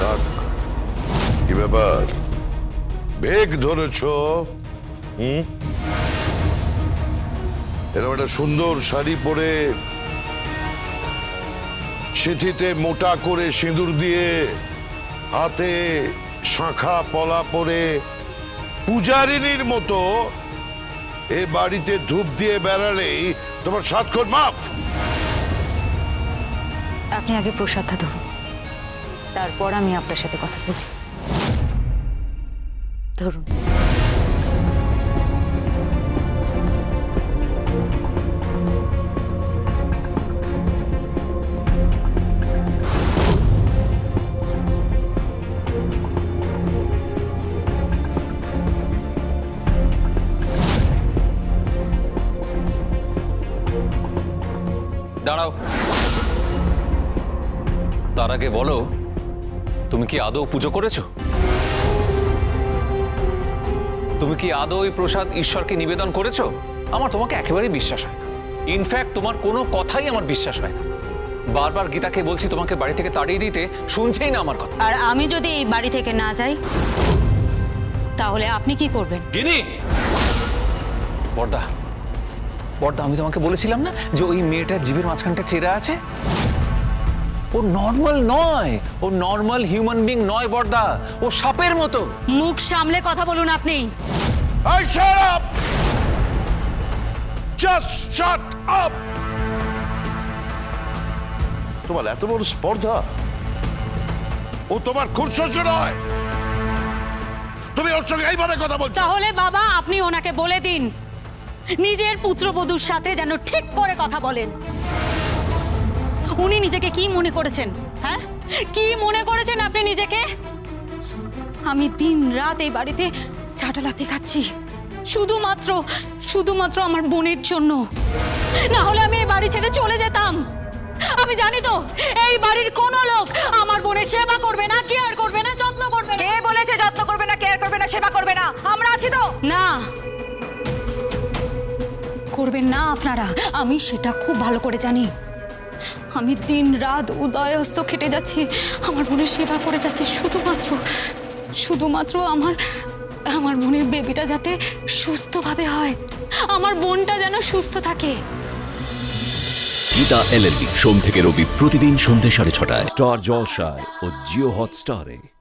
থাক। কি ব্যাপার? বেগ ধরেছ? হুম? এরকম একটা সুন্দর শাড়ি পরে সিঁথিতে মোটা করে সিঁদুর দিয়ে হাতে শাঁখা পলা পরে পূজারিনীর মতো এ বাড়িতে ধূপ দিয়ে বেড়ালেই তোমার সাতক্ষণ মাফ। আপনি আগে প্রসাদটা ধরুন। তারপর আমি আপনার সাথে কথা বলছি। ধরুন। দাঁড়াও। তার আগে বলো তুমি কি আদৌ পুজো করেছ? তুমি কি আদৌ এই প্রসাদ ঈশ্বরকে নিবেদন করেছ? আমার তোমাকে একেবারেই বিশ্বাস হয় না। ইনফ্যাক্ট তোমার কোনো কথাই আমার বিশ্বাস হয় না। বারবার গীতাকে বলছি তোমাকে বাড়ি থেকে তাড়িয়ে দিতে শুনছেই না আমার কথা। আর আমি যদি এই বাড়ি থেকে না যাই তাহলে আপনি কি করবেন? গিনি! বর্দা বর্দা আমি তোমাকে বলেছিলাম না যে ওই মেয়েটার জীবের মাঝখানটা চেরা আছে? ও নর্মাল নয়। ও নর্মাল হিউম্যান বিং নয় বর্দা। ও সাপের মতো। মুখ সামলে কথা বলুন আপনি। I shut up! Just shut up! তোমার এত বড় স্পর্ধা? ও তোমার খুব খুশস্য নয়। তুমি ওর সঙ্গে এইভাবে কথা বলছো। তাহলে বাবা আপনি ওনাকে বলে দিন। নিজের পুত্রবধূর সাথে যেন ঠিক করে কথা বলেন। উনি নিজেকে কি মনে করেছেন? হ্যাঁ? কি মনে করেছেন আপনি নিজেকে? আমি দিন রাত এই বাড়িতে চাটালাতে খাচ্ছি। শুধুমাত্র শুধুমাত্র আমার বোনের জন্য। না হলে আমি এই বাড়ি ছেড়ে চলে যেতাম। আমি জানি তো এই বাড়ির কোনো লোক আমার বোনের সেবা করবে না কেয়ার করবে না যত্ন করবে কে বলেছে যত্ন করবে না কেয়ার করবে না সেবা করবে না? আমরা আছি তো। না। করবেন না আপনারা। আমি সেটা খুব ভালো করে জানি। আমি দিন রাত উদয়স্ত খেটে যাচ্ছি। আমার বোনের সেবা করে যাচ্ছি শুধুমাত্র শুধুমাত্র আমার আমার বোনের বেবিটা যাতে সুস্থভাবে হয় আমার বোনটা যেন সুস্থ থাকে। গীতা এলএলবি সোম থেকে রবি প্রতিদিন সন্ধ্যে সাড়ে ছটায়। স্টার জলসায় ও জিও হটস্টারে।